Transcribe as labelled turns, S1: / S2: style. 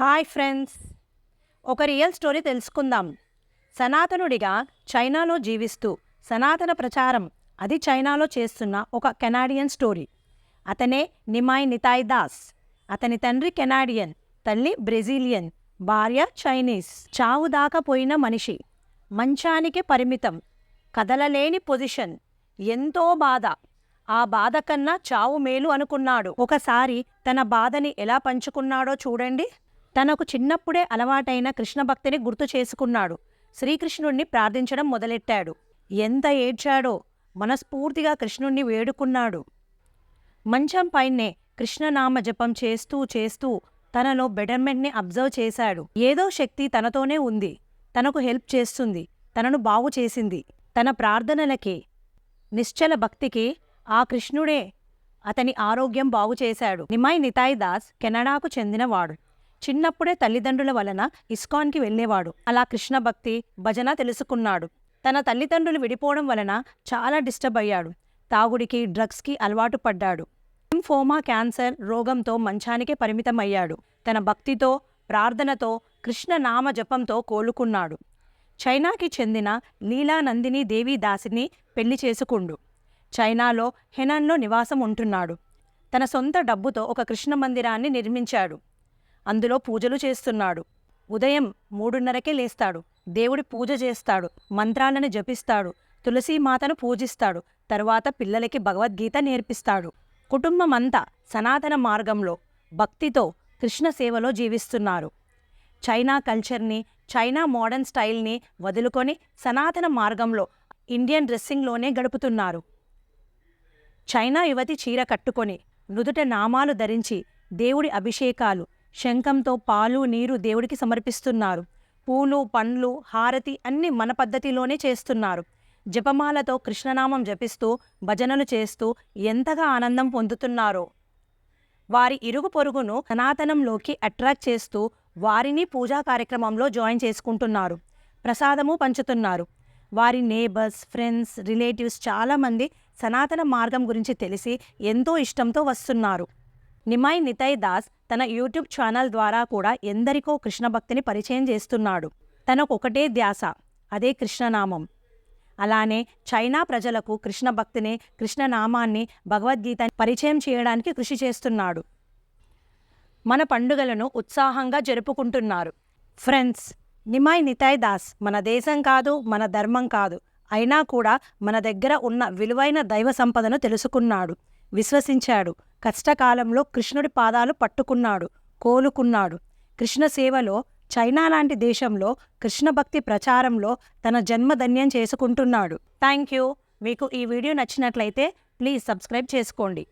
S1: Hi friends. ఒక real story తెలుసుకుందాం. సనాతనుడిగా చైనాలో జీవిస్తూ సనాతన ప్రచారం అది చైనాలో చేస్తున్న ఒక కెనాడియన్ స్టోరీ. అతనే నిమాయ్ నితాయ్ దాస్. అతని తండ్రి కెనాడియన్ తల్లి బ్రెజిలియన్ భార్య చైనీస్. చావు దాకపోయిన మనిషి. మంచానికి పరిమితం. కదలలేని పొజిషన్. ఎంతో బాధ. ఆ బాధ కన్నా చావు మేలు అనుకున్నాడు. ఒకసారి తన బాధని ఎలా పంచుకున్నాడో చూడండి. తనకు చిన్నప్పుడే అలవాటైన కృష్ణ భక్తిని గుర్తు చేసుకున్నాడు. శ్రీకృష్ణుణ్ణి ప్రార్థించడం మొదలెట్టాడు. ఎంత ఏడ్చాడో మనస్ఫూర్తిగా కృష్ణుణ్ణి వేడుకున్నాడు. మంచం పైనే కృష్ణనామ జపం చేస్తూ చేస్తూ తనలో బెటర్మెంట్ని అబ్జర్వ్ చేశాడు. ఏదో శక్తి తనతోనే ఉంది. తనకు హెల్ప్ చేస్తుంది. తనను బాగు చేసింది. తన ప్రార్థనలకి నిశ్చల భక్తికి ఆ కృష్ణుడే అతని ఆరోగ్యం బాగు చేశాడు. నిమాయ్ నితాయ్ దాస్ కెనడాకు చెందినవాడు. చిన్నప్పుడే తల్లిదండ్రుల వలన ఇస్కాన్కి వెళ్ళేవాడు. అలా కృష్ణ భక్తి భజన తెలుసుకున్నాడు. తన తల్లిదండ్రులు విడిపోవడం వలన చాలా డిస్టర్బ్ అయ్యాడు. తాగుడికి డ్రగ్స్కి అలవాటు పడ్డాడు. లింఫోమా క్యాన్సర్ రోగంతో మంచానికే పరిమితమయ్యాడు. తన భక్తితో ప్రార్థనతో కృష్ణ నామ జపంతో కోలుకున్నాడు. చైనాకి చెందిన లీలానందిని దేవి దాసిని పెళ్ళి చేసుకుండు. చైనాలో హెనన్లో నివాసం ఉంటున్నాడు. తన సొంత డబ్బుతో ఒక కృష్ణ మందిరాన్ని నిర్మించాడు. అందులో పూజలు చేస్తున్నాడు. ఉదయం మూడున్నరకే లేస్తాడు. దేవుడి పూజ చేస్తాడు. మంత్రాలను జపిస్తాడు. తులసీమాతను పూజిస్తాడు. తరువాత పిల్లలకి భగవద్గీత నేర్పిస్తాడు. కుటుంబమంతా సనాతన మార్గంలో భక్తితో కృష్ణ సేవలో జీవిస్తున్నారు. చైనా కల్చర్ని చైనా మోడర్న్ స్టైల్ని వదులుకొని సనాతన మార్గంలో ఇండియన్ డ్రెస్సింగ్లోనే గడుపుతున్నారు. చైనా యువతి చీర కట్టుకొని నుదుట నామాలు ధరించి దేవుడి అభిషేకాలు శంఖంతో పాలు నీరు దేవుడికి సమర్పిస్తున్నారు. పూలు పండ్లు హారతి అన్ని మన పద్ధతిలోనే చేస్తున్నారు. జపమాలతో కృష్ణనామం జపిస్తూ భజనలు చేస్తూ ఎంతగా ఆనందం పొందుతున్నారో. వారి ఇరుగు పొరుగును సనాతనంలోకి అట్రాక్ట్ చేస్తూ వారిని పూజా కార్యక్రమంలో జాయిన్ చేసుకుంటున్నారు. ప్రసాదము పంచుతున్నారు. వారి నేబర్స్ ఫ్రెండ్స్ రిలేటివ్స్ చాలామంది సనాతన మార్గం గురించి తెలిసి ఎంతో ఇష్టంతో వస్తున్నారు. నిమాయ్ నితయ్ దాస్ తన యూట్యూబ్ ఛానల్ ద్వారా కూడా ఎందరికో కృష్ణ భక్తిని పరిచయం చేస్తున్నాడు. తనకు ఒకటే ధ్యాస అదే కృష్ణనామం. అలానే చైనా ప్రజలకు కృష్ణ భక్తిని కృష్ణనామాన్ని భగవద్గీత పరిచయం చేయడానికి కృషి చేస్తున్నాడు. మన పండుగలను ఉత్సాహంగా జరుపుకుంటున్నారు. ఫ్రెండ్స్ నిమాయ్ నితాయ్ దాస్ మన దేశం కాదు మన ధర్మం కాదు. అయినా కూడా మన దగ్గర ఉన్న విలువైన దైవ సంపదను తెలుసుకున్నాడు. విశ్వసించాడు. కష్టకాలంలో కృష్ణుడి పాదాలు పట్టుకున్నాడు కోలుకున్నాడు. కృష్ణ సేవలో చైనా లాంటి దేశంలో కృష్ణ భక్తి ప్రచారంలో తన జన్మధన్యం చేసుకుంటున్నాడు. థ్యాంక్ యూ మీకు ఈ వీడియో నచ్చినట్లయితే ప్లీజ్ సబ్స్క్రైబ్ చేసుకోండి.